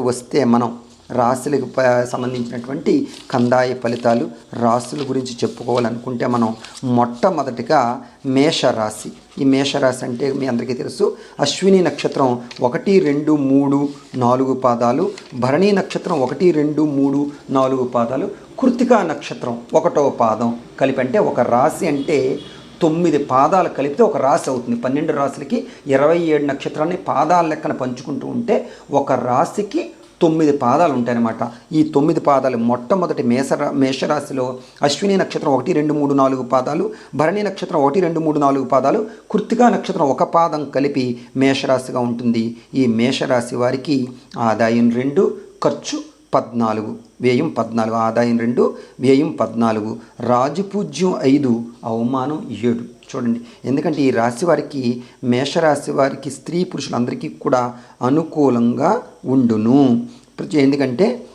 విషయాలకు వస్తే మనం రాశులకు సంబంధించినటువంటి కందాయ ఫలితాలు రాశుల గురించి చెప్పుకోవాలనుకుంటే మనం మొట్టమొదటిగా మేషరాశి. ఈ మేషరాశి అంటే మీ అందరికీ తెలుసు అశ్విని నక్షత్రం ఒకటి రెండు మూడు నాలుగు పాదాలు భరణి నక్షత్రం ఒకటి రెండు మూడు నాలుగు పాదాలు కృతికా నక్షత్రం ఒకటో పాదం కలిపి అంటే ఒక రాశి అంటే తొమ్మిది పాదాలు కలిపితే ఒక రాశి అవుతుంది. పన్నెండు రాశులకి ఇరవై ఏడు నక్షత్రాన్ని పాదాల లెక్కన పంచుకుంటూ ఉంటే ఒక రాశికి తొమ్మిది పాదాలు ఉంటాయన్నమాట. ఈ తొమ్మిది పాదాలు మొట్టమొదటి మేష మేషరాశిలో అశ్విని నక్షత్రం ఒకటి రెండు మూడు నాలుగు పాదాలు భరణి నక్షత్రం ఒకటి రెండు మూడు నాలుగు పాదాలు కృత్తికా నక్షత్రం ఒక పాదం కలిపి మేషరాశిగా ఉంటుంది. ఈ మేషరాశి వారికి ఆదాయం రెండు ఖర్చు పద్నాలుగు వ్యయం పద్నాలుగు ఆదాయం రెండు వ్యయం పద్నాలుగు రాజపూజ్యం ఐదు అవమానం ఏడు. చూడండి ఎందుకంటే ఈ రాశి వారికి మేషరాశి వారికి స్త్రీ పురుషులందరికీ కూడా అనుకూలంగా ఉండును. ఎందుకంటే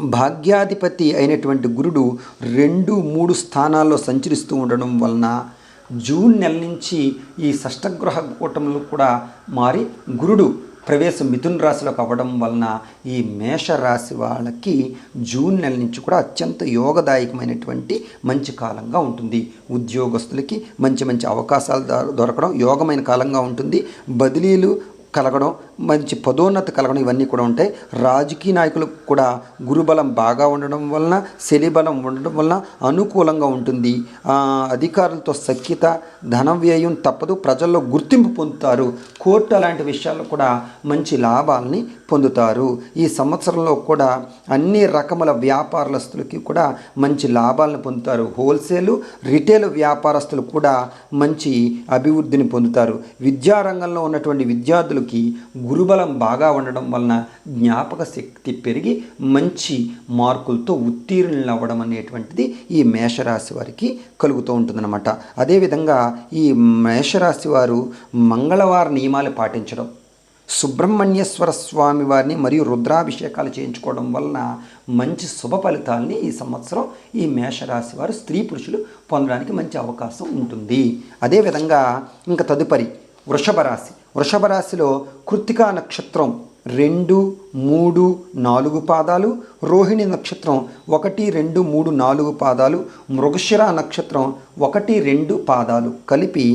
భాగ్యాధిపతి అయినటువంటి గురుడు రెండు మూడు స్థానాల్లో సంచరిస్తూ ఉండడం వలన జూన్ నెల నుంచి ఈ షష్టగ్రహ కూటములు కూడా మారి గురుడు ప్రవేశం మిథున్ రాశిలోకి అవ్వడం వలన ఈ మేష రాశి వాళ్ళకి జూన్ నెల నుంచి కూడా అత్యంత యోగదాయకమైనటువంటి మంచి కాలంగా ఉంటుంది. ఉద్యోగస్తులకి మంచి మంచి అవకాశాలు దొరకడం యోగమైన కాలంగా ఉంటుంది. బదిలీలు కలగడం మంచి పదోన్నత కలగడం ఇవన్నీ కూడా ఉంటాయి. రాజకీయ నాయకులకు కూడా గురుబలం బాగా ఉండడం వలన శనిబలం ఉండడం వలన అనుకూలంగా ఉంటుంది. అధికారులతో సఖ్యత ధన వ్యయం తప్పదు. ప్రజల్లో గుర్తింపు పొందుతారు. కోర్టు అలాంటి విషయాల్లో కూడా మంచి లాభాలని పొందుతారు. ఈ సంవత్సరంలో కూడా అన్ని రకముల వ్యాపారస్తులకి కూడా మంచి లాభాలను పొందుతారు. హోల్సేలు రిటైల్ వ్యాపారస్తులు కూడా మంచి అభివృద్ధిని పొందుతారు. విద్యారంగంలో ఉన్నటువంటి విద్యార్థులకి గురుబలం బాగా ఉండడం వలన జ్ఞాపక శక్తి పెరిగి మంచి మార్కులతో ఉత్తీర్ణులు అవ్వడం అనేటువంటిది ఈ మేషరాశి వారికి కలుగుతూ ఉంటుందన్నమాట. అదేవిధంగా ఈ మేషరాశి వారు మంగళవార నియమాలు పాటించడం సుబ్రహ్మణ్యేశ్వర స్వామి వారిని మరియు రుద్రాభిషేకాలు చేయించుకోవడం వలన మంచి శుభ ఫలితాలని ఈ సంవత్సరం ఈ మేషరాశి వారు స్త్రీ పురుషులు పొందడానికి మంచి అవకాశం ఉంటుంది. అదేవిధంగా ఇంకా తదుపరి వృషభ రాశి. వృషభ రాశిలో కృత్తికా నక్షత్రం రెండు మూడు నాలుగు పాదాలు రోహిణి నక్షత్రం ఒకటి రెండు మూడు నాలుగు పాదాలు మృగశిర నక్షత్రం ఒకటి రెండు పాదాలు కలిపి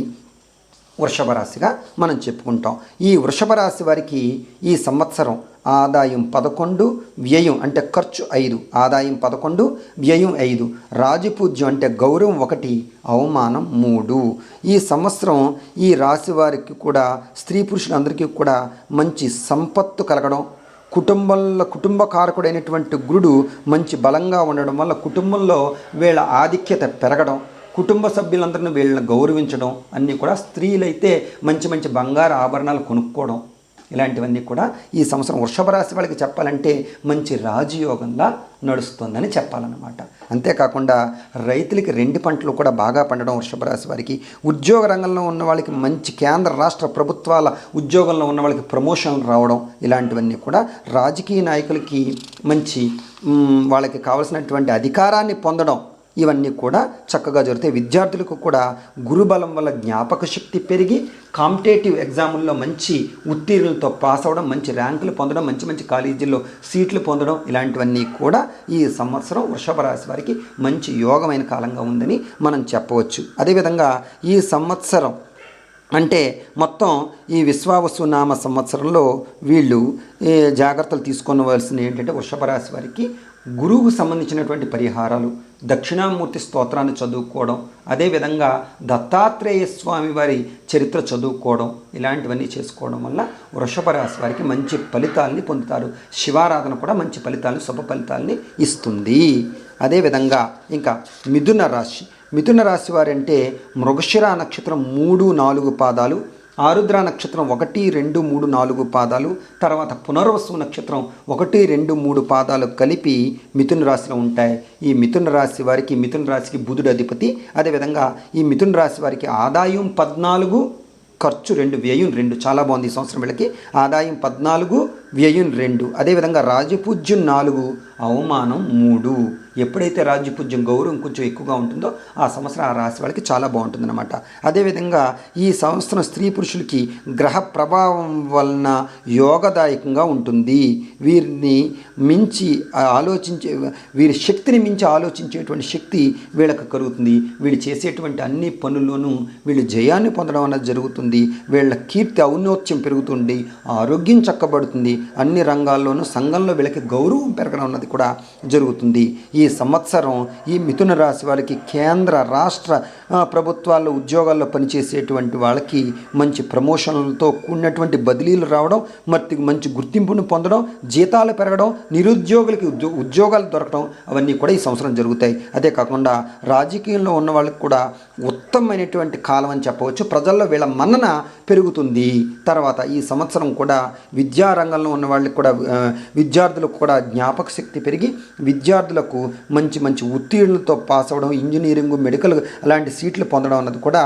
వృషభ రాశిగా మనం చెప్పుకుంటాం. ఈ వృషభ రాశి వారికి ఈ సంవత్సరం ఆదాయం పదకొండు వ్యయం అంటే ఖర్చు ఐదు. ఆదాయం పదకొండు వ్యయం ఐదు. రాజపూజ్యం అంటే గౌరవం ఒకటి అవమానం మూడు. ఈ సంవత్సరం ఈ రాశి వారికి కూడా స్త్రీ పురుషులందరికీ కూడా మంచి సంపత్తు కలగడం కుటుంబంలో కుటుంబ కారకుడైనటువంటి గురుడు మంచి బలంగా ఉండడం వల్ల కుటుంబంలో వీళ్ళ ఆధిక్యత పెరగడం కుటుంబ సభ్యులందరిని వీళ్ళని గౌరవించడం అన్నీ కూడా స్త్రీలైతే మంచి మంచి బంగారు ఆభరణాలు కొనుక్కోవడం ఇలాంటివన్నీ కూడా ఈ సంవత్సరం వృషభ రాశి వాళ్ళకి చెప్పాలంటే మంచి రాజయోగంలా నడుస్తుందని చెప్పాలన్నమాట. అంతేకాకుండా రైతులకి రెండు పంటలు కూడా బాగా పండడం వృషభ రాశి వారికి ఉద్యోగ రంగంలో ఉన్న వాళ్ళకి మంచి కేంద్ర రాష్ట్ర ప్రభుత్వాల ఉద్యోగంలో ఉన్న వాళ్ళకి ప్రమోషన్లు రావడం ఇలాంటివన్నీ కూడా రాజకీయ నాయకులకి మంచి వాళ్ళకి కావాల్సినటువంటి అధికారాన్ని పొందడం ఇవన్నీ కూడా చక్కగా జరుగుతాయి విద్యార్థులకు కూడా గురుబలం వల్ల జ్ఞాపక శక్తి పెరిగి కాంపిటేటివ్ ఎగ్జాముల్లో మంచి ఉత్తీర్ణులతో పాస్ అవ్వడం మంచి ర్యాంకులు పొందడం మంచి మంచి కాలేజీల్లో సీట్లు పొందడం ఇలాంటివన్నీ కూడా ఈ సంవత్సరం వృషభ రాశి వారికి మంచి యోగమైన కాలంగా ఉందని మనం చెప్పవచ్చు. అదేవిధంగా ఈ సంవత్సరం అంటే మొత్తం ఈ విశ్వావసునామ సంవత్సరంలో వీళ్ళు జాగ్రత్తలు తీసుకోవలసింది ఏంటంటే వృషభ రాశి వారికి గురువుకు సంబంధించినటువంటి పరిహారాలు దక్షిణామూర్తి స్తోత్రాన్ని చదువుకోవడం అదేవిధంగా దత్తాత్రేయ స్వామి వారి చరిత్ర చదువుకోవడం ఇలాంటివన్నీ చేసుకోవడం వల్ల వృషభ రాశి వారికి మంచి ఫలితాలని పొందుతారు. శివారాధన కూడా మంచి ఫలితాలని శుభ ఫలితాలని ఇస్తుంది. అదేవిధంగా ఇంకా మిథున రాశి. మిథున రాశి వారంటే మృగశిర నక్షత్రం మూడు నాలుగు పాదాలు ఆరుద్ర నక్షత్రం ఒకటి రెండు మూడు నాలుగు పాదాలు తర్వాత పునర్వసు నక్షత్రం ఒకటి రెండు మూడు పాదాలు కలిపి మిథున రాశిలో ఉంటాయి. ఈ మిథున రాశి వారికి మిథున రాశికి బుధుడు అధిపతి. అదేవిధంగా ఈ మిథున రాశి వారికి ఆదాయం పద్నాలుగు ఖర్చు రెండు వ్యయం రెండు. చాలా బాగుంది ఈ సంవత్సరం వీళ్ళకి. ఆదాయం పద్నాలుగు వ్యయం రెండు. అదేవిధంగా రాజపూజ్యం నాలుగు అవమానం మూడు. ఎప్పుడైతే రాజ్యపూజ్యం గౌరవం కొంచెం ఎక్కువగా ఉంటుందో ఆ సంవత్సరం ఆ రాశి వాళ్ళకి చాలా బాగుంటుందన్నమాట. అదేవిధంగా ఈ సంవత్సరం స్త్రీ పురుషులకి గ్రహ ప్రభావం వలన యోగదాయకంగా ఉంటుంది. వీరిని మించి ఆలోచించే వీరి శక్తిని మించి ఆలోచించేటువంటి శక్తి వీళ్ళకి కలుగుతుంది. వీళ్ళు చేసేటువంటి అన్ని పనుల్లోనూ వీళ్ళు జయాన్ని పొందడం అనేది జరుగుతుంది. వీళ్ళ కీర్తి ఔన్నోత్యం పెరుగుతుంది. ఆరోగ్యం చక్కబడుతుంది. అన్ని రంగాల్లోనూ సంఘంలో వీళ్ళకి గౌరవం పెరగడం అన్నది కూడా జరుగుతుంది. ఈ సంవత్సరం ఈ మిథున రాశి వారికి కేంద్ర రాష్ట్ర ప్రభుత్వాల్లో ఉద్యోగాల్లో పనిచేసేటువంటి వాళ్ళకి మంచి ప్రమోషన్లతో కూడినటువంటి బదిలీలు రావడం మరి మంచి గుర్తింపును పొందడం జీతాలు పెరగడం నిరుద్యోగులకి ఉద్యో ఉద్యోగాలు దొరకడం అవన్నీ కూడా ఈ సంవత్సరం జరుగుతాయి. అదే కాకుండా రాజకీయంలో ఉన్న వాళ్ళకి కూడా ఉత్తమమైనటువంటి కాలం అని చెప్పవచ్చు. ప్రజల్లో వీళ్ళ మన్నన పెరుగుతుంది. తర్వాత ఈ సంవత్సరం కూడా విద్యారంగంలో ఉన్న వాళ్ళకి కూడా విద్యార్థులకు కూడా జ్ఞాపక శక్తి పెరిగి విద్యార్థులకు మంచి మంచి ఉత్తీర్ణులతో పాస్ అవ్వడం ఇంజనీరింగ్ మెడికల్ అలాంటి సీట్లు పొందడం అన్నది కూడా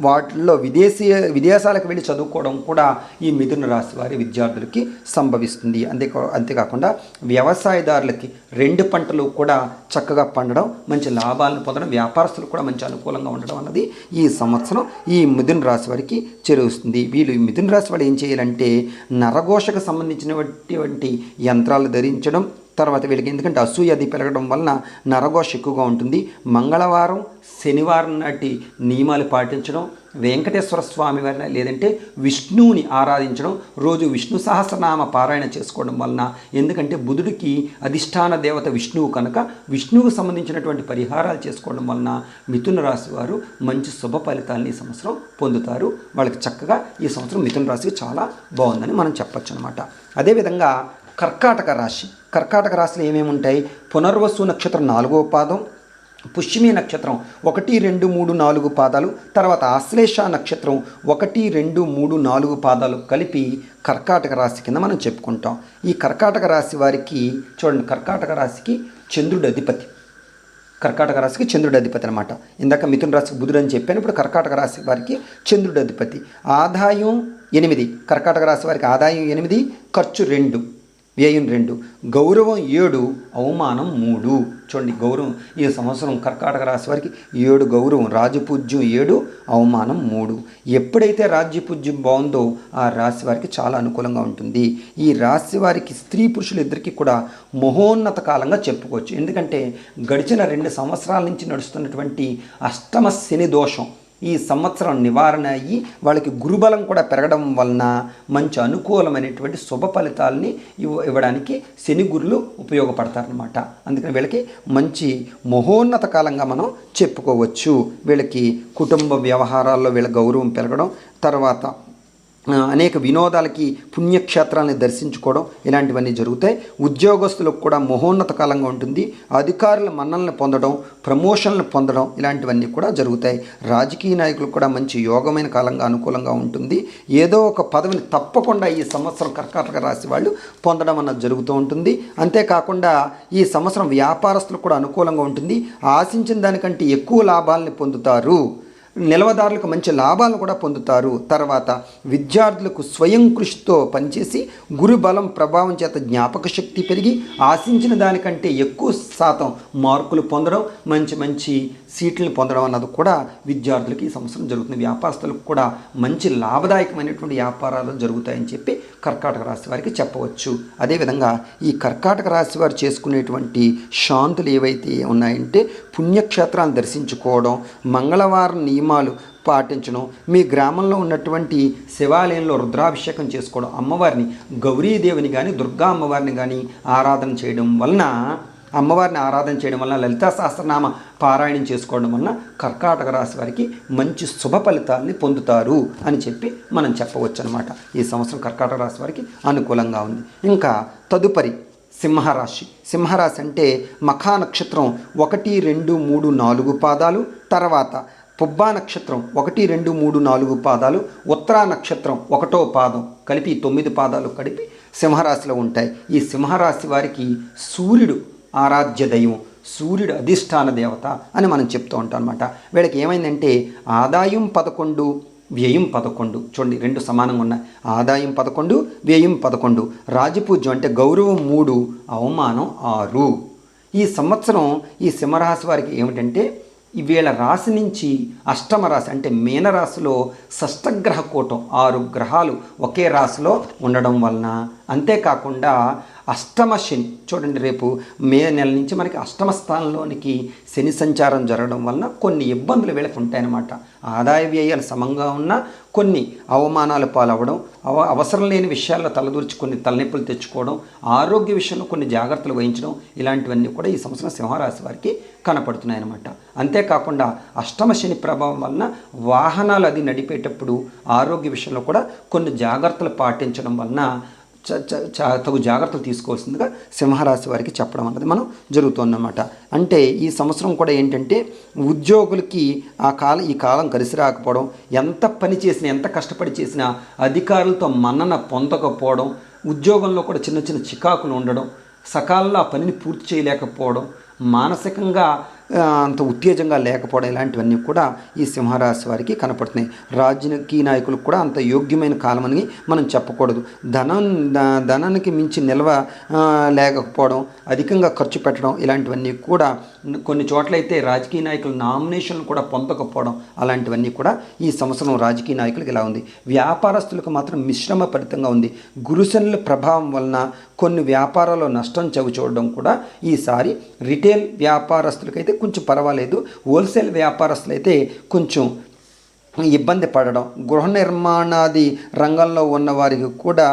వాటిల్లో విదేశీ విదేశాలకు వెళ్ళి చదువుకోవడం కూడా ఈ మిథున రాశి వారి విద్యార్థులకి సంభవిస్తుంది. అంతే అంతేకాకుండా వ్యవసాయదారులకి రెండు పంటలు కూడా చక్కగా పండడం మంచి లాభాలను పొందడం వ్యాపారస్తులు కూడా మంచి అనుకూలంగా ఉండడం అన్నది ఈ సంవత్సరం ఈ మిథున రాశి వారికి చేరుస్తుంది వీళ్ళు ఈ మిథున రాశి వాళ్ళు ఏం చేయాలంటే నరఘోషకు సంబంధించినటువంటి యంత్రాలు ధరించడం తర్వాత వీళ్ళకి ఎందుకంటే అసూయ అది పెరగడం వలన నరఘోష ఎక్కువగా ఉంటుంది. మంగళవారం శనివారం నాటి నియమాలు పాటించడం వెంకటేశ్వర స్వామి వారిని లేదంటే విష్ణువుని ఆరాధించడం రోజు విష్ణు సహస్రనామ పారాయణ చేసుకోవడం వలన ఎందుకంటే బుధుడికి అధిష్టాన దేవత విష్ణువు కనుక విష్ణువుకు సంబంధించినటువంటి పరిహారాలు చేసుకోవడం వలన మిథున రాశి వారు మంచి శుభ ఫలితాలను ఈ సంవత్సరం పొందుతారు. వాళ్ళకి చక్కగా ఈ సంవత్సరం మిథున రాశికి చాలా బాగుందని మనం చెప్పచ్చు అనమాట అదేవిధంగా కర్కాటక రాశి. కర్కాటక రాశిలో ఏమేమి ఉంటాయి? పునర్వసు నక్షత్రం నాలుగో పాదం పుష్యమి నక్షత్రం ఒకటి రెండు మూడు నాలుగు పాదాలు తర్వాత ఆశ్లేష నక్షత్రం ఒకటి రెండు మూడు నాలుగు పాదాలు కలిపి కర్కాటక రాశి కింద మనం చెప్పుకుంటాం. ఈ కర్కాటక రాశి వారికి చూడండి కర్కాటక రాశికి చంద్రుడు అధిపతి. కర్కాటక రాశికి చంద్రుడు అధిపతి అనమాట ఇందాక మిథున రాశికి బుధుడు అని చెప్పాను ఇప్పుడు కర్కాటక రాశి వారికి చంద్రుడు అధిపతి. ఆదాయం ఎనిమిది. కర్కాటక రాశి వారికి ఆదాయం ఎనిమిది ఖర్చు రెండు. వ్యయం రెండు. గౌరవం ఏడు అవమానం మూడు. చూడండి గౌరవం. ఈ సంవత్సరం కర్కాటక రాశి వారికి ఏడు గౌరవం. రాజపూజ్యం ఏడు అవమానం మూడు. ఎప్పుడైతే రాజ్యపూజ్యం బాగుందో ఆ రాశి వారికి చాలా అనుకూలంగా ఉంటుంది. ఈ రాశి వారికి స్త్రీ పురుషులు ఇద్దరికి కూడా మహోన్నత కాలంగా చెప్పుకోవచ్చు. ఎందుకంటే గడిచిన రెండు సంవత్సరాల నుంచి నడుస్తున్నటువంటి అష్టమ శని దోషం. ఈ సంవత్సరం నివారణ అయ్యి వాళ్ళకి గురుబలం కూడా పెరగడం వలన మంచి అనుకూలమైనటువంటి శుభ ఫలితాలని ఇవ్వ ఇవ్వడానికి శని గురులు ఉపయోగపడతారనమాట అందుకని వీళ్ళకి మంచి మహోన్నత కాలంగా మనం చెప్పుకోవచ్చు. వీళ్ళకి కుటుంబ వ్యవహారాల్లో వీళ్ళ గౌరవం పెరగడం తర్వాత అనేక వినోదాలకి పుణ్యక్షేత్రాలని దర్శించుకోవడం ఇలాంటివన్నీ జరుగుతాయి. ఉద్యోగస్తులకు కూడా మహోన్నత కాలంగా ఉంటుంది. అధికారుల మన్నలను పొందడం ప్రమోషన్లు పొందడం ఇలాంటివన్నీ కూడా జరుగుతాయి. రాజకీయ నాయకులకు కూడా మంచి యోగమైన కాలంగా అనుకూలంగా ఉంటుంది. ఏదో ఒక పదవిని తప్పకుండా ఈ సంవత్సరం కర్కాటక రాశి వాళ్ళు పొందడం అన్నది జరుగుతూ ఉంటుంది. అంతేకాకుండా ఈ సంవత్సరం వ్యాపారస్తులకు కూడా అనుకూలంగా ఉంటుంది. ఆశించిన దానికంటే ఎక్కువ లాభాలని పొందుతారు. నిలవదారులకు మంచి లాభాలు కూడా పొందుతారు. తర్వాత విద్యార్థులకు స్వయం కృషితో పనిచేసి గురు బలం ప్రభావం చేత జ్ఞాపక శక్తి పెరిగి ఆశించిన దానికంటే ఎక్కువ శాతం మార్కులు పొందడం మంచి మంచి సీట్లను పొందడం అన్నది కూడా విద్యార్థులకి ఈ సంవత్సరం జరుగుతుంది. వ్యాపారస్తులకు కూడా మంచి లాభదాయకమైనటువంటి వ్యాపారాలు జరుగుతాయని చెప్పి కర్కాటక రాశి వారికి చెప్పవచ్చు. అదేవిధంగా ఈ కర్కాటక రాశి వారు చేసుకునేటువంటి శాంతులు ఏవైతే ఉన్నాయంటే పుణ్యక్షేత్రాలను దర్శించుకోవడం మంగళవారం నియమాలు పాటించడం మీ గ్రామంలో ఉన్నటువంటి శివాలయంలో రుద్రాభిషేకం చేసుకోవడం అమ్మవారిని గౌరీదేవిని కానీ దుర్గా అమ్మవారిని కానీ ఆరాధన చేయడం వలన అమ్మవారిని ఆరాధన చేయడం వలన లలితా సహస్రనామ పారాయణం చేసుకోవడం వలన కర్కాటక రాశి వారికి మంచి శుభ ఫలితాలని పొందుతారు అని చెప్పి మనం చెప్పవచ్చు అనమాట ఈ సంవత్సరం కర్కాటక రాశి వారికి అనుకూలంగా ఉంది. ఇంకా తదుపరి సింహరాశి. సింహరాశి అంటే మఖా నక్షత్రం ఒకటి రెండు మూడు నాలుగు పాదాలు తర్వాత పుబ్బా నక్షత్రం ఒకటి రెండు మూడు నాలుగు పాదాలు ఉత్తరా నక్షత్రం ఒకటో పాదం కలిపి తొమ్మిది పాదాలు కలిపి సింహరాశిలో ఉంటాయి. ఈ సింహరాశి వారికి సూర్యుడు ఆరాధ్య దైవం సూర్యుడు అధిష్టాన దేవత అని మనం చెప్తూ ఉంటాం అనమాట వీళ్ళకి ఏమైందంటే ఆదాయం పదకొండు వ్యయం పదకొండు. చూడండి రెండు సమానంగా ఉన్నాయి. ఆదాయం పదకొండు వ్యయం పదకొండు. రాజపూజ్యం అంటే గౌరవం మూడు అవమానం ఆరు. ఈ సంవత్సరం ఈ సింహరాశి వారికి ఏమిటంటే వీళ్ళ రాశి నుంచి అష్టమ రాశి అంటే మీనరాశిలో షష్టగ్రహ కూటం. ఆరు గ్రహాలు ఒకే రాశిలో ఉండడం వలన అంతేకాకుండా అష్టమ శని చూడండి రేపు మే నెల నుంచి మనకి అష్టమ స్థానంలోనికి శని సంచారం జరగడం వలన కొన్ని ఇబ్బందులు వీళ్ళకి ఉంటాయన్నమాట. ఆదాయ వ్యయాలు సమంగా ఉన్నా కొన్ని అవమానాలు పాలవ్వడం అవ అవసరం లేని విషయాల్లో తలదూర్చి కొన్ని తలనొప్పులు తెచ్చుకోవడం ఆరోగ్య విషయంలో కొన్ని జాగ్రత్తలు వహించడం ఇలాంటివన్నీ కూడా ఈ సంవత్సరం సింహరాశి వారికి కనపడుతున్నాయన్నమాట. అంతేకాకుండా అష్టమ శని ప్రభావం వలన వాహనాలు అది నడిపేటప్పుడు ఆరోగ్య విషయంలో కూడా కొన్ని జాగ్రత్తలు పాటించడం వలన తగు జాగ్రత్తలు తీసుకోవాల్సిందిగా సింహరాశి వారికి చెప్పడం అన్నది మనం జరుగుతుందన్నమాట. అంటే ఈ సంవత్సరం కూడా ఏంటంటే ఉద్యోగులకి ఆ కాలం ఈ కాలం కలిసి రాకపోవడం ఎంత పని చేసినా ఎంత కష్టపడి చేసినా అధికారులతో మన్నన పొందకపోవడం ఉద్యోగంలో కూడా చిన్న చిన్న చికాకులు ఉండడం సకాలంలో ఆ పనిని పూర్తి చేయలేకపోవడం మానసికంగా అంత ఉత్తేజంగా లేకపోవడం ఇలాంటివన్నీ కూడా ఈ సింహరాశి వారికి కనపడుతున్నాయి. రాజకీయ నాయకులకు కూడా అంత యోగ్యమైన కాలమని మనం చెప్పకూడదు. ధనం ధనానికి మించి నిల్వ లేకపోవడం అధికంగా ఖర్చు పెట్టడం ఇలాంటివన్నీ కూడా కొన్ని చోట్లయితే రాజకీయ నాయకులు నామినేషన్లు కూడా పొందకపోవడం అలాంటివన్నీ కూడా ఈ సంవత్సరం రాజకీయ నాయకులకు ఇలా ఉంది. వ్యాపారస్తులకు మాత్రం మిశ్రమ ఫలితంగా ఉంది. గురుశనుల ప్రభావం వలన కొన్ని వ్యాపారాల్లో నష్టం చవి చూడడం కూడా ఈసారి రిటైల్ వ్యాపారస్తులకైతే కొంచెం పర్వాలేదు. హోల్సేల్ వ్యాపారస్తులైతే కొంచెం ఇబ్బంది పడడం. గృహ నిర్మాణాది రంగంలో ఉన్న వారికి కూడా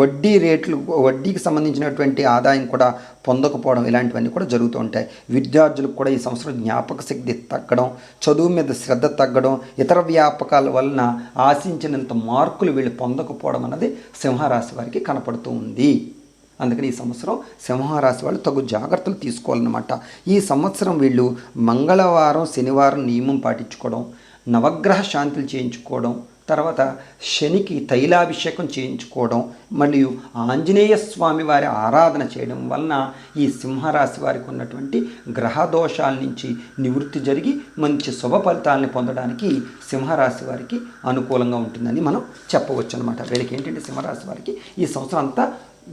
వడ్డీ రేట్లు వడ్డీకి సంబంధించినటువంటి ఆదాయం కూడా పొందకపోవడం ఇలాంటివన్నీ కూడా జరుగుతూ ఉంటాయి. విద్యార్థులకు కూడా ఈ సంవత్సరం జ్ఞాపక శక్తి తగ్గడం చదువు మీద శ్రద్ధ తగ్గడం ఇతర వ్యాపకాల వలన ఆశించినంత మార్కులు వీళ్ళు పొందకపోవడం అన్నది సింహరాశి వారికి కనపడుతూ ఉంది. అందుకని ఈ సంవత్సరం సింహరాశి వాళ్ళు తగు జాగ్రత్తలు తీసుకోవాలన్నమాట. ఈ సంవత్సరం వీళ్ళు మంగళవారం శనివారం నియమం పాటించుకోవడం నవగ్రహ శాంతులు చేయించుకోవడం తర్వాత శనికి తైలాభిషేకం చేయించుకోవడం మరియు ఆంజనేయ స్వామి వారి ఆరాధన చేయడం వలన ఈ సింహరాశి వారికి ఉన్నటువంటి గ్రహ దోషాల నుంచి నివృత్తి జరిగి మంచి శుభ ఫలితాలని పొందడానికి సింహరాశి వారికి అనుకూలంగా ఉంటుందని మనం చెప్పవచ్చు అనమాట వీళ్ళకి ఏంటంటే సింహరాశి వారికి ఈ సంవత్సరం అంతా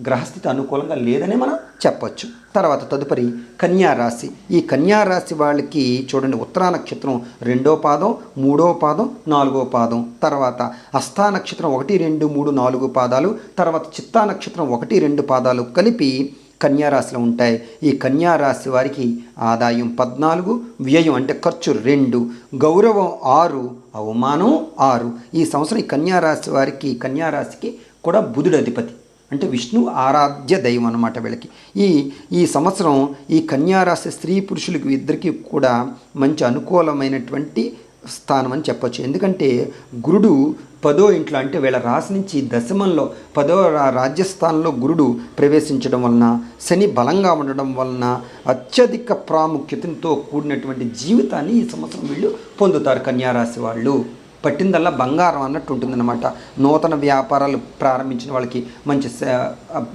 గ్రహస్థితి అనుకూలంగా లేదని మనం చెప్పచ్చు. తర్వాత తదుపరి కన్యారాశి ఈ కన్యారాశి వాళ్ళకి చూడండి ఉత్తరా నక్షత్రం రెండో పాదం మూడో పాదం నాలుగో పాదం. తర్వాత అస్థా నక్షత్రం ఒకటి రెండు మూడు నాలుగు పాదాలు. తర్వాత చిత్తా నక్షత్రం ఒకటి రెండు పాదాలు కలిపి కన్యారాశిలో ఉంటాయి. ఈ కన్యారాశి వారికి ఆదాయం పద్నాలుగు వ్యయం అంటే ఖర్చు రెండు గౌరవం ఆరు అవమానం ఆరు. ఈ సంవత్సరం ఈ కన్యారాశి వారికి కన్యారాశికి కూడా బుధుడు అధిపతి. అంటే విష్ణు ఆరాధ్య దైవం అన్నమాట వీళ్ళకి. ఈ ఈ సంవత్సరం ఈ కన్యారాశి స్త్రీ పురుషులకు ఇద్దరికీ కూడా మంచి అనుకూలమైనటువంటి స్థానం అని చెప్పొచ్చు. ఎందుకంటే గురుడు పదో ఇంట్లో అంటే వీళ్ళ రాశి నుంచి దశమంలో పదో రా- రాజ్యస్థానంలో గురుడు ప్రవేశించడం వలన శని బలంగా ఉండడం వలన అత్యధిక ప్రాముఖ్యతతో కూడినటువంటి జీవితాన్ని ఈ సంవత్సరం వీళ్ళు పొందుతారు కన్యారాశి వాళ్ళు. పట్టిందల్లా బంగారం అన్నట్టు ఉంటుందన్నమాట. నూతన వ్యాపారాలు ప్రారంభించిన వాళ్ళకి మంచి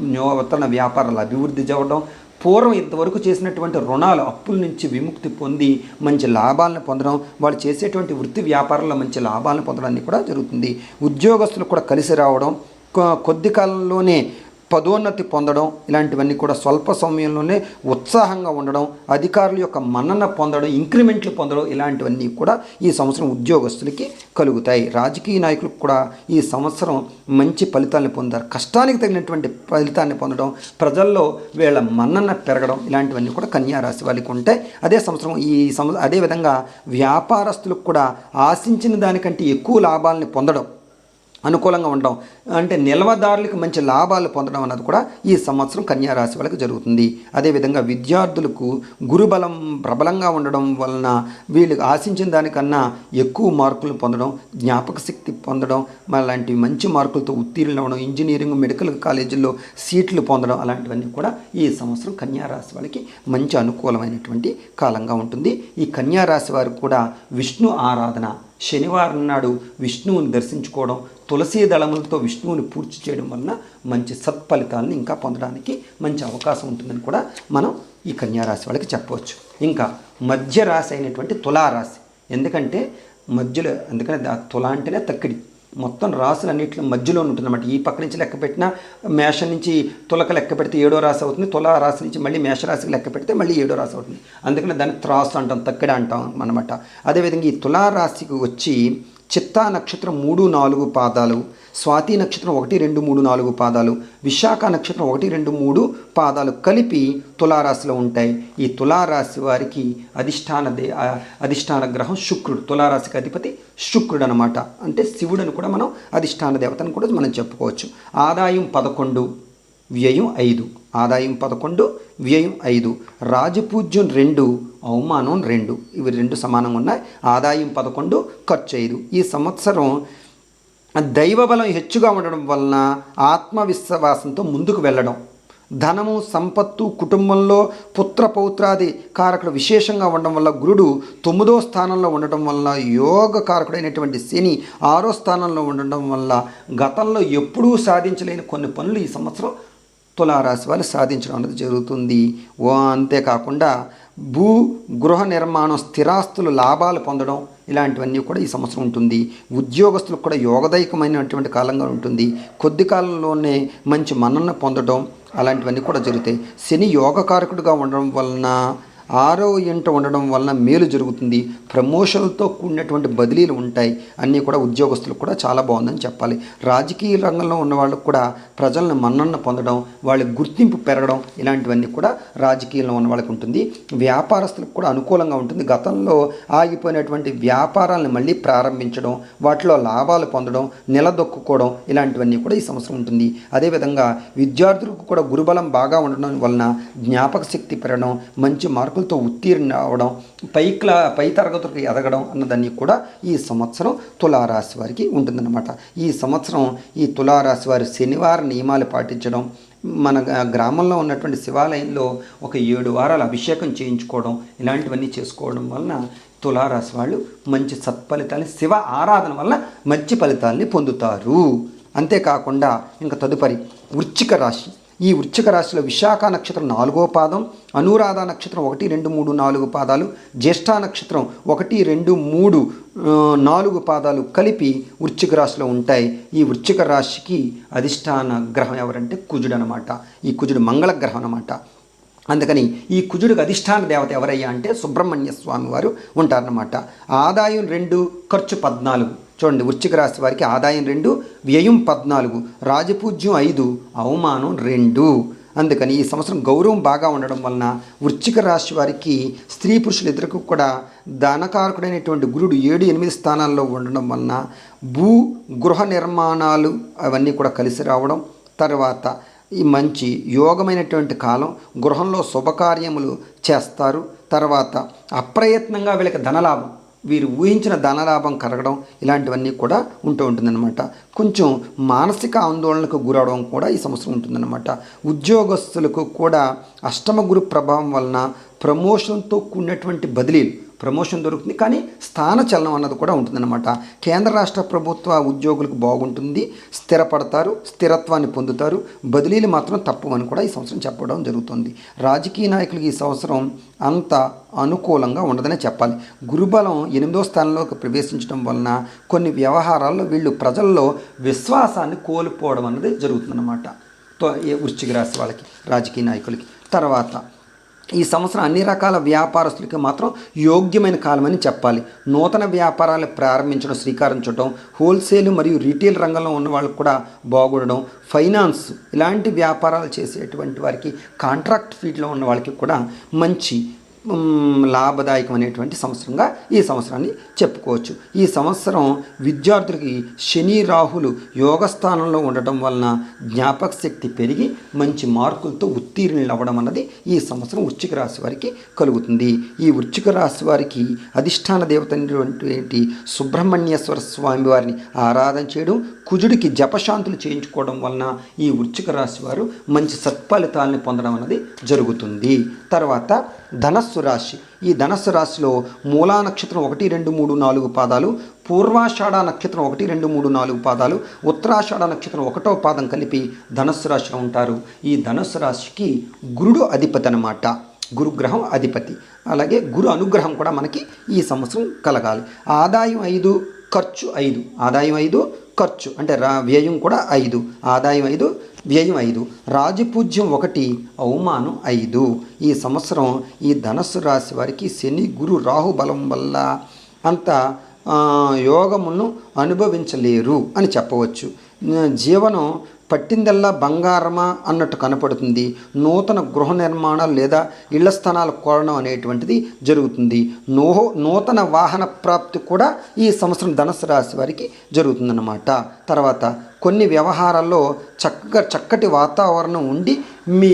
నూతన వ్యాపారాలు అభివృద్ధి చేయడం పూర్వం ఇంతవరకు చేసినటువంటి రుణాలు అప్పుల నుంచి విముక్తి పొంది మంచి లాభాలను పొందడం వాళ్ళు చేసేటువంటి వృత్తి వ్యాపారంలో మంచి లాభాలను పొందడానికి కూడా జరుగుతుంది. ఉద్యోగస్తులు కూడా కలిసి రావడం కొ- కొద్ది కాలంలోనే పదోన్నతి పొందడం ఇలాంటివన్నీ కూడా స్వల్ప సమయంలోనే ఉత్సాహంగా ఉండడం అధికారుల యొక్క మన్నన పొందడం ఇంక్రిమెంట్లు పొందడం ఇలాంటివన్నీ కూడా ఈ సంవత్సరం ఉద్యోగస్తులకి కలుగుతాయి. రాజకీయ నాయకులకు కూడా ఈ సంవత్సరం మంచి ఫలితాలను పొందారు కష్టానికి తగినటువంటి ఫలితాన్ని పొందడం ప్రజల్లో వీళ్ళ మన్నన పెరగడం ఇలాంటివన్నీ కూడా కన్యా రాశి వాళ్ళకి ఉంటాయి. అదే సంవత్సరం ఈ సంవత్సరం అదేవిధంగా వ్యాపారస్తులకు కూడా ఆశించిన దానికంటే ఎక్కువ లాభాలని పొందడం అనుకూలంగా ఉండడం. అంటే నిల్వదారులకు మంచి లాభాలు పొందడం అన్నది కూడా ఈ సంవత్సరం కన్యారాశి వాళ్ళకి జరుగుతుంది. అదేవిధంగా విద్యార్థులకు గురుబలం ప్రబలంగా ఉండడం వలన వీళ్ళకి ఆశించిన దానికన్నా ఎక్కువ మార్కులు పొందడం జ్ఞాపక శక్తి పొందడం అలాంటి మంచి మార్కులతో ఉత్తీర్ణులు అవ్వడం ఇంజనీరింగ్ మెడికల్ కాలేజీల్లో సీట్లు పొందడం అలాంటివన్నీ కూడా ఈ సంవత్సరం కన్యారాశి వాళ్ళకి మంచి అనుకూలమైనటువంటి కాలంగా ఉంటుంది. ఈ కన్యారాశి వారికి కూడా విష్ణు ఆరాధన శనివారం నాడు విష్ణువుని దర్శించుకోవడం తులసీ దళములతో విష్ణువుని పూర్తి చేయడం వలన మంచి సత్ఫలితాలను ఇంకా పొందడానికి మంచి అవకాశం ఉంటుందని కూడా మనం ఈ కన్యారాశి వాళ్ళకి చెప్పవచ్చు. ఇంకా మధ్య రాశి అయినటువంటి తులారాశి. ఎందుకంటే మధ్యలో ఎందుకంటే దా- తుల అంటేనే తక్కిడి. మొత్తం రాసులన్నింటి మధ్యలో ఉంటుందన్నమాట. ఈ పక్క నుంచి లెక్క పెట్టినా మేషం నుంచి తులక లెక్క పెడితే ఏడో రాశి అవుతుంది తుల రాశి నుంచి మళ్ళీ మేషరాశికి లెక్క పెడితే మళ్ళీ ఏడో రాశి అవుతుంది. అందుకని దాన్ని త్రాసు అంటాం తక్కడ అంటాం అనమాట అదేవిధంగా ఈ తులారాశికి వచ్చి చిత్తా నక్షత్రం మూడు నాలుగు పాదాలు స్వాతి నక్షత్రం ఒకటి రెండు మూడు నాలుగు పాదాలు విశాఖ నక్షత్రం ఒకటి రెండు మూడు పాదాలు కలిపి తులారాశిలో ఉంటాయి. ఈ తులారాశి వారికి అధిష్టాన దే అధిష్టాన గ్రహం శుక్రుడు. తులారాశికి అధిపతి శుక్రుడు అనమాట అంటే శివుడని కూడా మనం అధిష్టాన దేవతను కూడా మనం చెప్పుకోవచ్చు. ఆదాయం పదకొండు వ్యయం ఐదు. ఆదాయం పదకొండు వ్యయం ఐదు. రాజపూజ్యం రెండు అవమానం రెండు. ఇవి రెండు సమానంగా ఉన్నాయి. ఆదాయం పదకొండు ఖర్చు ఐదు. ఈ సంవత్సరం దైవబలం హెచ్చుగా ఉండడం వలన ఆత్మవిశ్వాసంతో ముందుకు వెళ్ళడం ధనము సంపత్తు కుటుంబంలో పుత్ర పౌత్రాది కారకుడు విశేషంగా ఉండడం వల్ల గురుడు తొమ్మిదో స్థానంలో ఉండటం వల్ల యోగ కారకుడైనటువంటి శని ఆరో స్థానంలో ఉండడం వల్ల గతంలో ఎప్పుడూ సాధించలేని కొన్ని పనులు ఈ సంవత్సరం తులారాశి వాళ్ళు సాధించడం అనేది జరుగుతుంది. ఓ అంతేకాకుండా భూ గృహ నిర్మాణం స్థిరాస్తులు లాభాలు పొందడం ఇలాంటివన్నీ కూడా ఈ సంవత్సరం ఉంటుంది. ఉద్యోగస్తులకు కూడా యోగదాయకమైనటువంటి కాలంగా ఉంటుంది. కొద్ది కాలంలోనే మంచి మన్నన పొందడం అలాంటివన్నీ కూడా జరుగుతాయి. శని యోగకారకుడిగా ఉండడం వలన ఆరో ఇంట ఉండడం వలన మేలు జరుగుతుంది. ప్రమోషన్లతో కూడినటువంటి బదిలీలు ఉంటాయి. అన్నీ కూడా ఉద్యోగస్తులకు కూడా చాలా బాగుందని చెప్పాలి. రాజకీయ రంగంలో ఉన్న వాళ్ళకు కూడా ప్రజలను మన్నన్న పొందడం వాళ్ళ గుర్తింపు పెరగడం ఇలాంటివన్నీ కూడా రాజకీయంలో ఉన్న వాళ్ళకి ఉంటుంది. వ్యాపారస్తులకు కూడా అనుకూలంగా ఉంటుంది. గతంలో ఆగిపోయినటువంటి వ్యాపారాలను మళ్ళీ ప్రారంభించడం వాటిలో లాభాలు పొందడం నిలదొక్కుకోవడం ఇలాంటివన్నీ కూడా ఈ సంవత్సరం ఉంటుంది. అదేవిధంగా విద్యార్థులకు కూడా గురుబలం బాగా ఉండడం వలన జ్ఞాపక శక్తి పెరగడం మంచి మార్కులతో ఉత్తీర్ణ అవడం పై క్లా పై తరగతులకు ఎదగడం అన్నదాన్ని కూడా ఈ సంవత్సరం తులారాశి వారికి ఉంటుందన్నమాట. ఈ సంవత్సరం ఈ తులారాశి వారి శనివార నియమాలు పాటించడం మన గ్రామంలో ఉన్నటువంటి శివాలయంలో ఒక ఏడు వారాలు అభిషేకం చేయించుకోవడం ఇలాంటివన్నీ చేసుకోవడం వలన తులారాశి వాళ్ళు మంచి సత్ఫలితాలని శివ ఆరాధన వల్ల మంచి ఫలితాల్ని పొందుతారు. అంతేకాకుండా ఇంకా తదుపరి వృచ్చిక రాశి. ఈ వృశ్చిక రాశిలో విశాఖ నక్షత్రం నాలుగో పాదం అనురాధ నక్షత్రం ఒకటి రెండు మూడు నాలుగు పాదాలు జ్యేష్ఠ నక్షత్రం ఒకటి రెండు మూడు నాలుగు పాదాలు కలిపి వృశ్చిక రాశిలో ఉంటాయి. ఈ వృశ్చిక రాశికి అధిష్టాన గ్రహం ఎవరంటే కుజుడు అనమాట ఈ కుజుడు మంగళ గ్రహం అనమాట అందుకని ఈ కుజుడికి అధిష్టాన దేవత ఎవరయ్యా అంటే సుబ్రహ్మణ్య స్వామి వారు ఉంటారన్నమాట. ఆదాయం రెండు ఖర్చు పద్నాలుగు. చూడండి వృశ్చిక రాశి వారికి ఆదాయం రెండు వ్యయం పద్నాలుగు రాజపూజ్యం ఐదు అవమానం రెండు. అందుకని ఈ సంవత్సరం గౌరవం బాగా ఉండడం వలన వృశ్చిక రాశి వారికి స్త్రీ పురుషులు ఇద్దరికి కూడా ధనకారకుడైనటువంటి గురుడు ఏడు ఎనిమిది స్థానాల్లో ఉండడం వలన భూ గృహ నిర్మాణాలు అవన్నీ కూడా కలిసి రావడం తర్వాత ఈ మంచి యోగమైనటువంటి కాలం గృహంలో శుభకార్యములు చేస్తారు తర్వాత అప్రయత్నంగా వీళ్ళకి ధనలాభం. వీరు ఊహించిన ధనలాభం కరగడం ఇలాంటివన్నీ కూడా ఉంటూ ఉంటుందన్నమాట. కొంచెం మానసిక ఆందోళనకు గురవడం కూడా ఈ సంవత్సరం ఉంటుందన్నమాట. ఉద్యోగస్తులకు కూడా అష్టమ గురు ప్రభావం వలన ప్రమోషన్తో కూడినటువంటి బదిలీలు ప్రమోషన్ దొరుకుతుంది. కానీ స్థాన చలనం అన్నది కూడా ఉంటుందన్నమాట. కేంద్ర రాష్ట్ర ప్రభుత్వ ఉద్యోగులకు బాగుంటుంది. స్థిరపడతారు స్థిరత్వాన్ని పొందుతారు. బదిలీలు మాత్రం తప్పు అని కూడా ఈ సంవత్సరం చెప్పడం జరుగుతుంది. రాజకీయ నాయకులకు ఈ సంవత్సరం అంత అనుకూలంగా ఉండదనే చెప్పాలి. గురుబలం ఎనిమిదో స్థానంలోకి ప్రవేశించడం వలన కొన్ని వ్యవహారాల్లో వీళ్ళు ప్రజల్లో విశ్వాసాన్ని కోల్పోవడం అన్నది జరుగుతుందన్నమాట. వృశ్చిక రాశి వాళ్ళకి రాజకీయ నాయకులకి. తర్వాత ఈ సంవత్సరం అన్ని రకాల వ్యాపారస్తులకి మాత్రం యోగ్యమైన కాలమని చెప్పాలి. నూతన వ్యాపారాలు ప్రారంభించడం శ్రీకారం చుట్టడం హోల్సేల్ మరియు రీటైల్ రంగంలో ఉన్న వాళ్ళకు కూడా బాగుండడం ఫైనాన్స్ ఇలాంటి వ్యాపారాలు చేసేటువంటి వారికి కాంట్రాక్ట్ ఫీల్డ్లో ఉన్న వాళ్ళకి కూడా మంచి లాభదాయకమైనటువంటి సంవత్సరంగా ఈ సంవత్సరాన్ని చెప్పుకోవచ్చు. ఈ సంవత్సరం విద్యార్థులకి శని రాహులు యోగస్థానంలో ఉండటం వలన జ్ఞాపక శక్తి పెరిగి మంచి మార్కులతో ఉత్తీర్ణులు అవ్వడం అన్నది ఈ సంవత్సరం వృశ్చిక రాశి వారికి కలుగుతుంది. ఈ వృశ్చిక రాశి వారికి అధిష్టాన దేవత అయినటువంటి సుబ్రహ్మణ్యేశ్వర స్వామి వారిని ఆరాధన చేయడం కుజుడికి జపశాంతులు చేయించుకోవడం వలన ఈ వృచ్చిక రాశి వారు మంచి సత్ఫలితాలని పొందడం అనేది జరుగుతుంది. తర్వాత ధనస్సు రాశి. ఈ ధనస్సు రాశిలో మూలా నక్షత్రం ఒకటి రెండు మూడు నాలుగు పాదాలు పూర్వాషాఢ నక్షత్రం ఒకటి రెండు మూడు నాలుగు పాదాలు ఉత్తరాషాఢ నక్షత్రం ఒకటో పాదం కలిపి ధనస్సు రాశిలో ఉంటారు. ఈ ధనస్సు రాశికి గురుడు అధిపతి అనమాట గురుగ్రహం అధిపతి. అలాగే గురు అనుగ్రహం కూడా మనకి ఈ సంవత్సరం కలగాలి. ఆదాయం ఐదు ఖర్చు ఐదు. ఆదాయం ఐదు ఖర్చు అంటే రా వ్యయం కూడా ఐదు ఆదాయం ఐదు వ్యయం ఐదు. రాజపూజ్యం ఒకటి అవమానం ఐదు. ఈ సంవత్సరం ఈ ధనస్సు రాశి వారికి శని గురు రాహు బలం వల్ల అంత యోగమును అనుభవించలేరు అని చెప్పవచ్చు. జీవనం పట్టిందల్లా బంగారమా అన్నట్టు కనపడుతుంది. నూతన గృహ నిర్మాణాలు లేదా ఇళ్ళ స్థానాలు కోరడం అనేటువంటిది జరుగుతుంది. నూ నూతన వాహన ప్రాప్తి కూడా ఈ సంవత్సరం ధనస్సు రాశి వారికి జరుగుతుందన్నమాట. తర్వాత కొన్ని వ్యవహారాల్లో చక్కగా చక్కటి వాతావరణం ఉండి మీ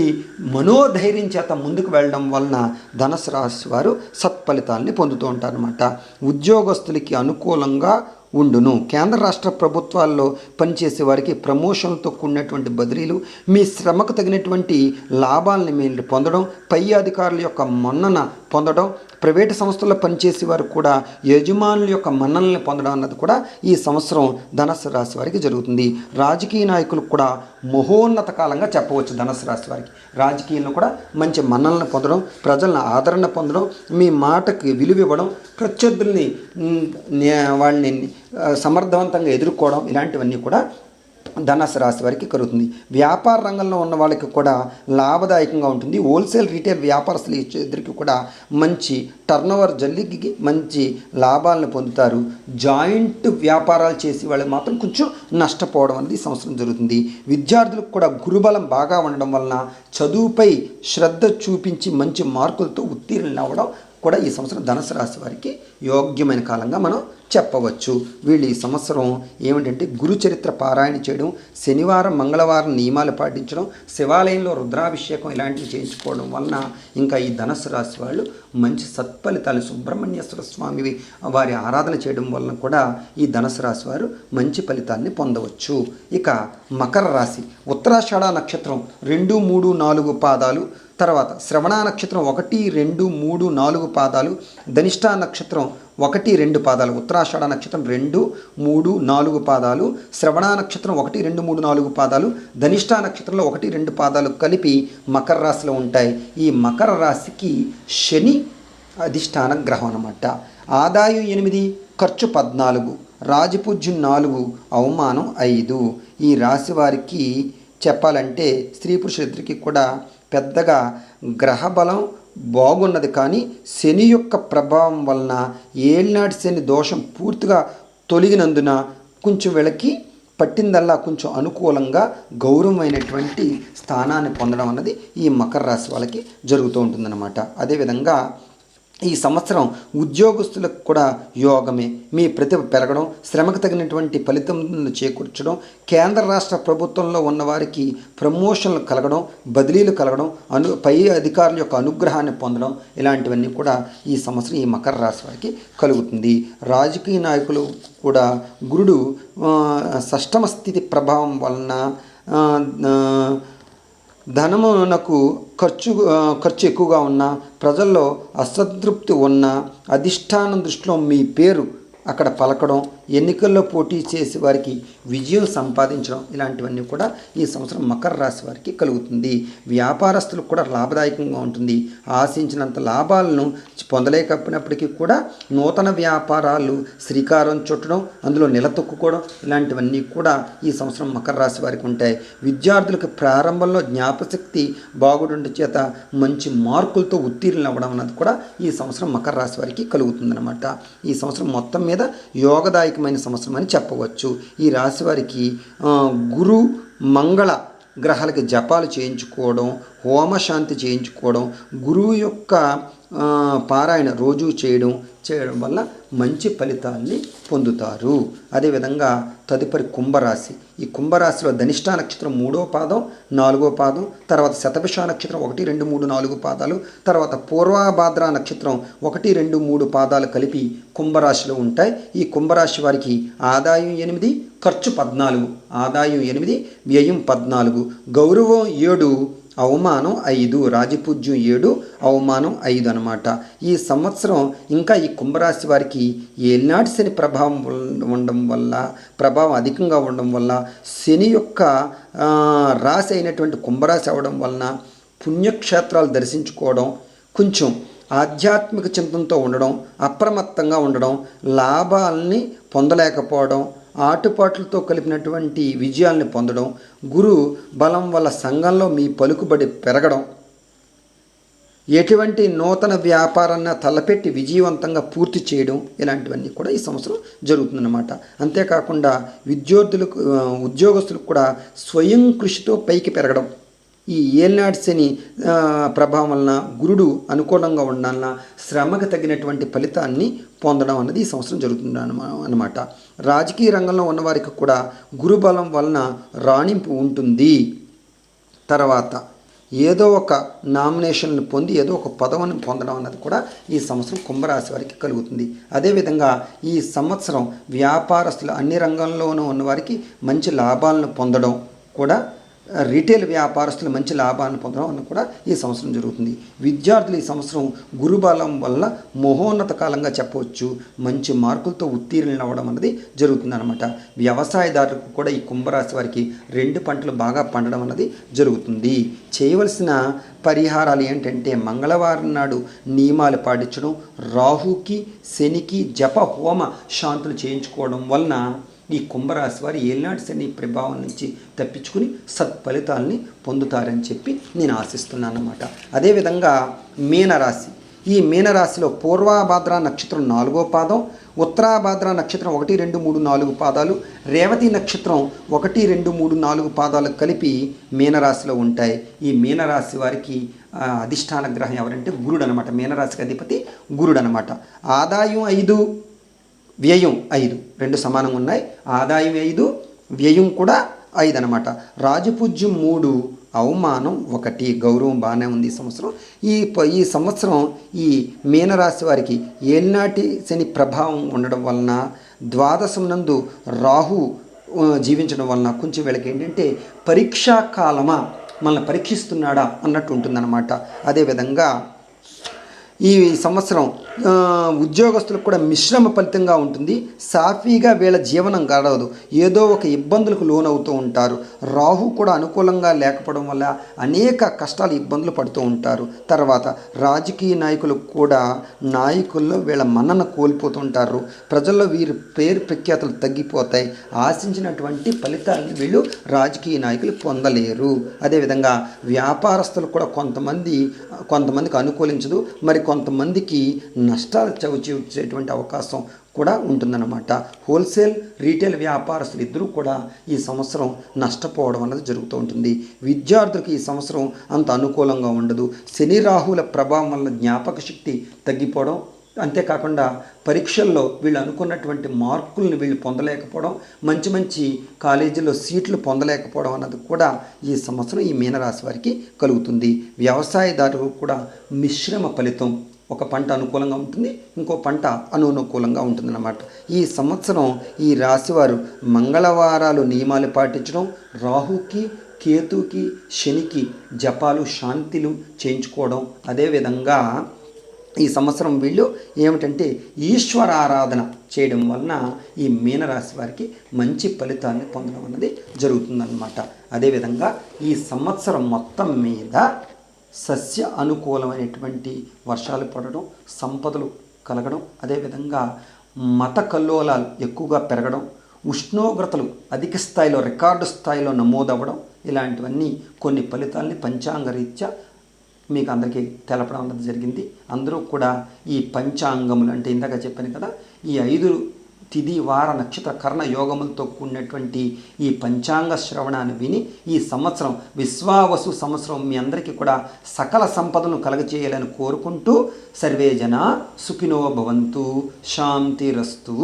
మనోధైర్యం చేత ముందుకు వెళ్ళడం వలన ధనుసు రాశి వారు సత్ఫలితాలని పొందుతూ ఉంటారన్నమాట. ఉద్యోగస్తులకి అనుకూలంగా ఉండును. కేంద్ర రాష్ట్ర ప్రభుత్వాల్లో పనిచేసే వారికి ప్రమోషన్లతో కూడినటువంటి బదిలీలు మీ శ్రమకు తగినటువంటి లాభాలని మీరు పొందడం పై అధికారుల యొక్క మన్నన పొందడం ప్రైవేటు సంస్థల్లో పనిచేసే వారు కూడా యజమానుల యొక్క మన్నల్ని పొందడం అన్నది కూడా ఈ సంవత్సరం ధనస్సు రాశి వారికి జరుగుతుంది. రాజకీయ నాయకులకు కూడా మహోన్నత కాలంగా చెప్పవచ్చు ధనస్సు రాశి వారికి. రాజకీయంలో కూడా మంచి మన్ననలను పొందడం ప్రజలను ఆదరణ పొందడం మీ మాటకి విలువ ఇవ్వడం ప్రత్యర్థుల్ని వాళ్ళని సమర్థవంతంగా ఎదుర్కోవడం ఇలాంటివన్నీ కూడా ధనస్సు రాశి వారికి కలుగుతుంది. వ్యాపార రంగంలో ఉన్న వాళ్ళకి కూడా లాభదాయకంగా ఉంటుంది. హోల్సేల్ రీటైల్ వ్యాపారస్తులు ఇద్దరికి కూడా మంచి టర్నోవర్ జల్లికి మంచి లాభాలను పొందుతారు. జాయింట్ వ్యాపారాలు చేసే వాళ్ళు మాత్రం కొంచెం నష్టపోవడం అనేది సంవత్సరం జరుగుతుంది. విద్యార్థులకు కూడా గురుబలం బాగా ఉండడం వలన చదువుపై శ్రద్ధ చూపించి మంచి మార్కులతో ఉత్తీర్ణులు అవ్వడం కూడా ఈ సంవత్సరం ధనుసు రాశి వారికి యోగ్యమైన కాలంగా మనం చెప్పవచ్చు. వీళ్ళు ఈ సంవత్సరం ఏమిటంటే గురు చరిత్ర పారాయణ చేయడం శనివారం మంగళవారం నియమాలు పాటించడం శివాలయంలో రుద్రాభిషేకం ఇలాంటివి చేయించుకోవడం వలన ఇంకా ఈ ధనస్సు రాశి వాళ్ళు మంచి సత్ఫలితాలు సుబ్రహ్మణ్యేశ్వర స్వామి వారి ఆరాధన చేయడం వలన కూడా ఈ ధనస్సు రాశి వారు మంచి ఫలితాన్ని పొందవచ్చు. ఇక మకర రాశి ఉత్తరాషాఢ నక్షత్రం రెండు మూడు నాలుగు పాదాలు తర్వాత శ్రవణ నక్షత్రం ఒకటి రెండు మూడు నాలుగు పాదాలు ధనిష్ట నక్షత్రం ఒకటి రెండు పాదాలు ఉత్తరాషాఢ నక్షత్రం రెండు మూడు నాలుగు పాదాలు శ్రవణ నక్షత్రం ఒకటి రెండు మూడు నాలుగు పాదాలు ధనిష్ట నక్షత్రంలో ఒకటి రెండు పాదాలు కలిపి మకర రాశిలో ఉంటాయి. ఈ మకర రాశికి శని అధిష్టాన గ్రహం అనమాట ఆదాయం ఎనిమిది ఖర్చు పద్నాలుగు రాజపూజ్యం నాలుగు అవమానం ఐదు. ఈ రాశి వారికి చెప్పాలంటే స్త్రీ పురుషులిద్దరికీ కూడా పెద్దగా గ్రహబలం బాగున్నది కానీ శని యొక్క ప్రభావం వలన ఏళ్ళనాటి శని దోషం పూర్తిగా తొలగినందున కొంచెం వీళ్ళకి పట్టిందల్లా కొంచెం అనుకూలంగా గౌరవమైనటువంటి స్థానాన్ని పొందడం అన్నది ఈ మకర రాశి వాళ్ళకి జరుగుతూ ఉంటుందన్నమాట. అదేవిధంగా ఈ సంవత్సరం ఉద్యోగస్తులకు కూడా యోగమే. మీ ప్రతిభ పెరగడం శ్రమకు తగినటువంటి ఫలితం చేకూర్చడం కేంద్ర రాష్ట్ర ప్రభుత్వంలో ఉన్నవారికి ప్రమోషన్లు కలగడం బదిలీలు కలగడం అను పై అధికారుల యొక్క అనుగ్రహాన్ని పొందడం ఇలాంటివన్నీ కూడా ఈ సంవత్సరం ఈ మకర రాశి వారికి కలుగుతుంది. రాజకీయ నాయకులు కూడా గురుడు సష్టమ షష్టమ స్థితి ప్రభావం వలన ధనమునకు ఖర్చు ఖర్చు ఎక్కువగా ఉన్న ప్రజల్లో అసంతృప్తి ఉన్న అధిష్టానం దృష్టిలో మీ పేరు అక్కడ పలకడం ఎన్నికల్లో పోటీ చేసే వారికి విజయం సంపాదించడం ఇలాంటివన్నీ కూడా ఈ సంవత్సరం మకర రాశి వారికి కలుగుతుంది. వ్యాపారస్తులకు కూడా లాభదాయకంగా ఉంటుంది. ఆశించినంత లాభాలను పొందలేకపోయినప్పటికీ కూడా నూతన వ్యాపారాలు శ్రీకారం చుట్టడం అందులో నిలతొక్కుకోవడం ఇలాంటివన్నీ కూడా ఈ సంవత్సరం మకర రాశి వారికి ఉంటాయి. విద్యార్థులకు ప్రారంభంలో జ్ఞాపశక్తి బాగుండటం చేత మంచి మార్కులతో ఉత్తీర్ణులు అవ్వడం అన్నది కూడా ఈ సంవత్సరం మకర రాశి వారికి కలుగుతుందన్నమాట. ఈ సంవత్సరం మొత్తం మీద కీలకమైన సంవత్సరం అని చెప్పవచ్చు. ఈ రాశి వారికి గురు మంగళ గ్రహాలకి జపాలు చేయించుకోవడం హోమశాంతి చేయించుకోవడం గురువు యొక్క పారాయణ రోజు చేయడం చేయడం వల్ల మంచి ఫలితాల్ని పొందుతారు. అదేవిధంగా తదుపరి కుంభరాశి. ఈ కుంభరాశిలో ధనిష్టా నక్షత్రం మూడో పాదం నాలుగో పాదం తర్వాత శతభిష నక్షత్రం ఒకటి రెండు మూడు నాలుగు పాదాలు తర్వాత పూర్వాభాద్ర నక్షత్రం ఒకటి రెండు మూడు పాదాలు కలిపి కుంభరాశిలో ఉంటాయి. ఈ కుంభరాశి వారికి ఆదాయం ఎనిమిది ఖర్చు పద్నాలుగు. ఆదాయం ఎనిమిది వ్యయం పద్నాలుగు. గౌరవం ఏడు అవమానం ఐదు రాజపూజ్యం ఏడు అవమానం ఐదు అనమాట ఈ సంవత్సరం ఇంకా ఈ కుంభరాశి వారికి ఏనాటి శని ప్రభావం ఉండడం వల్ల ప్రభావం అధికంగా ఉండడం వల్ల శని యొక్క రాశి అయినటువంటి కుంభరాశి అవడం వలన పుణ్యక్షేత్రాలు దర్శించుకోవడం కొంచెం ఆధ్యాత్మిక చింతనతో ఉండడం అప్రమత్తంగా ఉండడం లాభాలని పొందలేకపోవడం ఆటుపాట్లతో కలిపినటువంటి విజయాల్ని పొందడం గురు బలం వల్ల సంఘంలో మీ పలుకుబడి పెరగడం ఎటువంటి నూతన వ్యాపారాన్ని తలపెట్టి విజయవంతంగా పూర్తి చేయడం ఇలాంటివన్నీ కూడా ఈ సంవత్సరం జరుగుతుందన్నమాట. అంతేకాకుండా విద్యార్థులకు ఉద్యోగస్తులకు కూడా స్వయం కృషితో పైకి పెరగడం. ఈ ఏల్నాటి శని ప్రభావం వలన గురుడు అనుకూలంగా ఉండాలన్న శ్రమకు తగినటువంటి ఫలితాన్ని పొందడం అన్నది ఈ సంవత్సరం జరుగుతుంది అనమాట రాజకీయ రంగంలో ఉన్నవారికి కూడా గురుబలం వలన రాణింపు ఉంటుంది. తర్వాత ఏదో ఒక నామినేషన్లు పొంది ఏదో ఒక పదవిని పొందడం అన్నది కూడా ఈ సంవత్సరం కుంభరాశి వారికి కలుగుతుంది. అదేవిధంగా ఈ సంవత్సరం వ్యాపారస్తులు అన్ని రంగాల్లోనూ ఉన్నవారికి మంచి లాభాలను పొందడం కూడా రీటైల్ వ్యాపారస్తులు మంచి లాభాలను పొందడం అన్న కూడా ఈ సంవత్సరం జరుగుతుంది. విద్యార్థులు ఈ సంవత్సరం గురుబలం వల్ల మహోన్నత కాలంగా చెప్పవచ్చు. మంచి మార్కులతో ఉత్తీర్ణులు అవ్వడం అన్నది జరుగుతుందన్నమాట. వ్యవసాయదారులకు కూడా ఈ కుంభరాశి వారికి రెండు పంటలు బాగా పండడం అన్నది జరుగుతుంది. చేయవలసిన పరిహారాలు ఏంటంటే మంగళవారం నాడు నియమాలు పాటించడం రాహుకి శనికి జప హోమ శాంతులు చేయించుకోవడం వలన ఈ కుంభరాశి వారి ఏలినాటి శని ప్రభావం నుంచి తప్పించుకుని సత్ఫలితాలని పొందుతారని చెప్పి నేను ఆశిస్తున్నాను అనమాట అదేవిధంగా మీనరాశి. ఈ మీనరాశిలో పూర్వాభాద్ర నక్షత్రం నాలుగో పాదం ఉత్తరాభాద్ర నక్షత్రం ఒకటి రెండు మూడు నాలుగు పాదాలు రేవతి నక్షత్రం ఒకటి రెండు మూడు నాలుగు పాదాలు కలిపి మీనరాశిలో ఉంటాయి. ఈ మీనరాశి వారికి అధిష్టాన గ్రహం ఎవరంటే గురుడు అనమాట మీనరాశికి అధిపతి గురుడు అనమాట ఆదాయం ఐదు వ్యయం ఐదు. రెండు సమానంగా ఉన్నాయి. ఆదాయం ఐదు వ్యయం కూడా ఐదు అనమాట రాజపూజ్యం మూడు అవమానం ఒకటి. గౌరవం బాగానే ఉంది ఈ సంవత్సరం. ఈ ప- ఈ సంవత్సరం ఈ మీనరాశి వారికి ఏలినాటి శని ప్రభావం ఉండడం వలన ద్వాదశం నందు రాహు జీవించడం వలన కొంచెం వీళ్ళకి ఏంటంటే పరీక్షా కాలమా మనల్ని పరీక్షిస్తున్నాడా అన్నట్టు ఉంటుందన్నమాట. అదేవిధంగా ఈ సంవత్సరం ఉద్యోగస్తులకు కూడా మిశ్రమ ఫలితంగా ఉంటుంది. సాఫీగా వీళ్ళ జీవనం గడవదు. ఏదో ఒక ఇబ్బందులకు లోనవుతూ ఉంటారు. రాహు కూడా అనుకూలంగా లేకపోవడం వల్ల అనేక కష్టాలు ఇబ్బందులు పడుతూ ఉంటారు. తర్వాత రాజకీయ నాయకులు కూడా నాయకుల్లో వీళ్ళ మన్నన కోల్పోతుంటారు ప్రజల్లో వీరి పేరు ప్రఖ్యాతులు తగ్గిపోతాయి. ఆశించినటువంటి ఫలితాలను వీళ్ళు రాజకీయ నాయకులు పొందలేరు. అదేవిధంగా వ్యాపారస్తులు కూడా కొంతమంది కొంతమందికి అనుకూలించదు. మరి కొంతమందికి నష్టాలు చవిచూచేటువంటి అవకాశం కూడా ఉంటుందన్నమాట. హోల్సేల్ రీటైల్ వ్యాపారస్తులు ఇద్దరూ కూడా ఈ సంవత్సరం నష్టపోవడం అన్నది జరుగుతూ ఉంటుంది. విద్యార్థులకు ఈ సంవత్సరం అంత అనుకూలంగా ఉండదు. శని రాహుల ప్రభావం వల్ల జ్ఞాపక శక్తి తగ్గిపోవడం అంతేకాకుండా పరీక్షల్లో వీళ్ళు అనుకున్నటువంటి మార్కుల్ని వీళ్ళు పొందలేకపోవడం మంచి మంచి కాలేజీలో సీట్లు పొందలేకపోవడం అన్నది కూడా ఈ సంవత్సరం ఈ మీనరాశి వారికి కలుగుతుంది. వ్యవసాయదారులకు కూడా మిశ్రమ ఫలితం. ఒక పంట అనుకూలంగా ఉంటుంది ఇంకో పంట అననుకూలంగా ఉంటుందన్నమాట. ఈ సంవత్సరం ఈ రాశివారు మంగళవారాలు నియమాలు పాటించడం రాహుకి కేతుకి శనికి జపాలు శాంతిలు చేయించుకోవడం అదేవిధంగా ఈ సంవత్సరం వీళ్ళు ఏమిటంటే ఈశ్వర ఆరాధన చేయడం వలన ఈ మీనరాశి వారికి మంచి ఫలితాన్ని పొందడం అన్నది జరుగుతుందన్నమాట. అదేవిధంగా ఈ సంవత్సరం మొత్తం మీద సస్య అనుకూలమైనటువంటి వర్షాలు పడడం సంపదలు కలగడం అదేవిధంగా మత కల్లోలాలు ఎక్కువగా పెరగడం ఉష్ణోగ్రతలు అధిక స్థాయిలో రికార్డు స్థాయిలో నమోదవ్వడం ఇలాంటివన్నీ కొన్ని ఫలితాల్ని పంచాంగ రీత్యా మీకు అందరికీ తెలపడం అన్నది జరిగింది. అందరూ కూడా ఈ పంచాంగములు అంటే ఇందాక చెప్పాను కదా ఈ ఐదు తిది వార నక్షత్ర కర్ణ యోగములతో కూడినటువంటి ఈ పంచాంగ శ్రవణాన్ని విని ఈ సంవత్సరం విశ్వావసు సంవత్సరం మీ అందరికీ కూడా సకల సంపదను కలగచేయాలని కోరుకుంటూ సర్వేజన సుఖినో భవంతు శాంతిరస్తు.